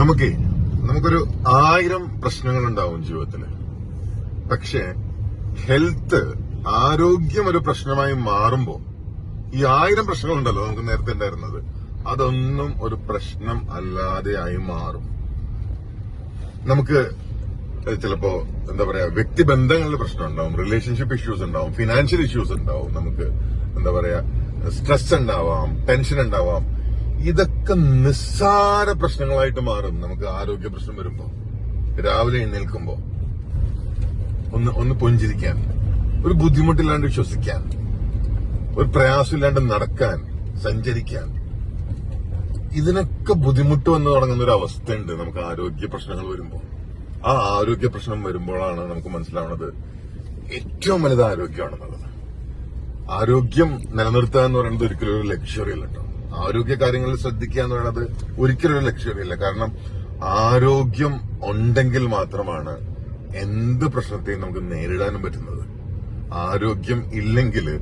നമുക്കേ നമുക്കൊരു ആയിരം പ്രശ്നങ്ങൾ ഉണ്ടാവും ജീവിതത്തിൽ. പക്ഷേ ഹെൽത്ത് ആരോഗ്യം ഒരു പ്രശ്നമായി മാറുമ്പോ ഈ ആയിരം പ്രശ്നങ്ങളുണ്ടല്ലോ നമുക്ക് നേരത്തെ ഉണ്ടായിരുന്നത് അതൊന്നും ഒരു പ്രശ്നം അല്ലാതെയായി മാറും. നമുക്ക് ചിലപ്പോ എന്താ പറയാ വ്യക്തിബന്ധങ്ങളുടെ പ്രശ്നം ഉണ്ടാവും റിലേഷൻഷിപ്പ് ഇഷ്യൂസ് ഉണ്ടാവും ഫിനാൻഷ്യൽ ഇഷ്യൂസ് ഉണ്ടാവും നമുക്ക് എന്താ പറയാ സ്ട്രെസ് ഉണ്ടാവാം ടെൻഷൻ ഉണ്ടാവാം. ഇതൊക്കെ നിസ്സാര പ്രശ്നങ്ങളായിട്ട് മാറും. നമുക്ക് ആരോഗ്യ പ്രശ്നം വരുമ്പോ രാവിലെ എഴുന്നേൽക്കുമ്പോ ഒന്ന് ഒന്ന് പൊഞ്ചിരിക്കാൻ ഒരു ബുദ്ധിമുട്ടില്ലാണ്ട് ശ്വസിക്കാൻ ഒരു പ്രയാസമില്ലാണ്ട് നടക്കാൻ സഞ്ചരിക്കാൻ ഇതിനൊക്കെ ബുദ്ധിമുട്ട് വന്ന് തുടങ്ങുന്ന ഒരു അവസ്ഥയുണ്ട് നമുക്ക് ആരോഗ്യ പ്രശ്നങ്ങൾ വരുമ്പോൾ ആ ആരോഗ്യ പ്രശ്നം വരുമ്പോഴാണ് നമുക്ക് മനസ്സിലാവുന്നത് ഏറ്റവും വലുത് ആരോഗ്യമാണെന്നുള്ളത്. ആരോഗ്യം നിലനിർത്തുക എന്ന് പറയുന്നത് ഒരിക്കലും ഒരു ലക്ഷറി ആരോഗ്യ കാര്യങ്ങളിൽ ശ്രദ്ധിക്കുക എന്ന് പറയുന്നത് ഒരിക്കലും ഒരു ലക്ഷ്യമില്ല കാരണം ആരോഗ്യം ഉണ്ടെങ്കിൽ മാത്രമാണ് എന്ത് പ്രശ്നത്തെയും നമുക്ക് നേരിടാനും പറ്റുന്നത്. ആരോഗ്യം ഇല്ലെങ്കിൽ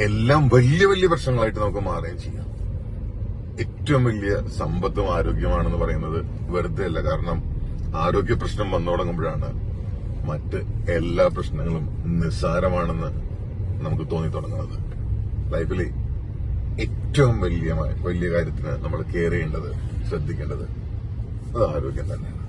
എല്ലാം വലിയ വലിയ പ്രശ്നങ്ങളായിട്ട് നമുക്ക് മാറുകയും ചെയ്യാം. ഏറ്റവും വലിയ സമ്പത്തും ആരോഗ്യമാണെന്ന് പറയുന്നത് വെറുതെ അല്ല. കാരണം ആരോഗ്യ പ്രശ്നം വന്നു തുടങ്ങുമ്പോഴാണ് മറ്റ് എല്ലാ പ്രശ്നങ്ങളും നിസ്സാരമാണെന്ന് നമുക്ക് തോന്നി തുടങ്ങുന്നത്. ലൈഫിൽ ഏറ്റവും വലിയ വലിയ കാര്യത്തിന് നമ്മൾ കെയർ ചെയ്യേണ്ടത് ശ്രദ്ധിക്കേണ്ടത്. അത് ആരോഗ്യം തന്നെയാണ്.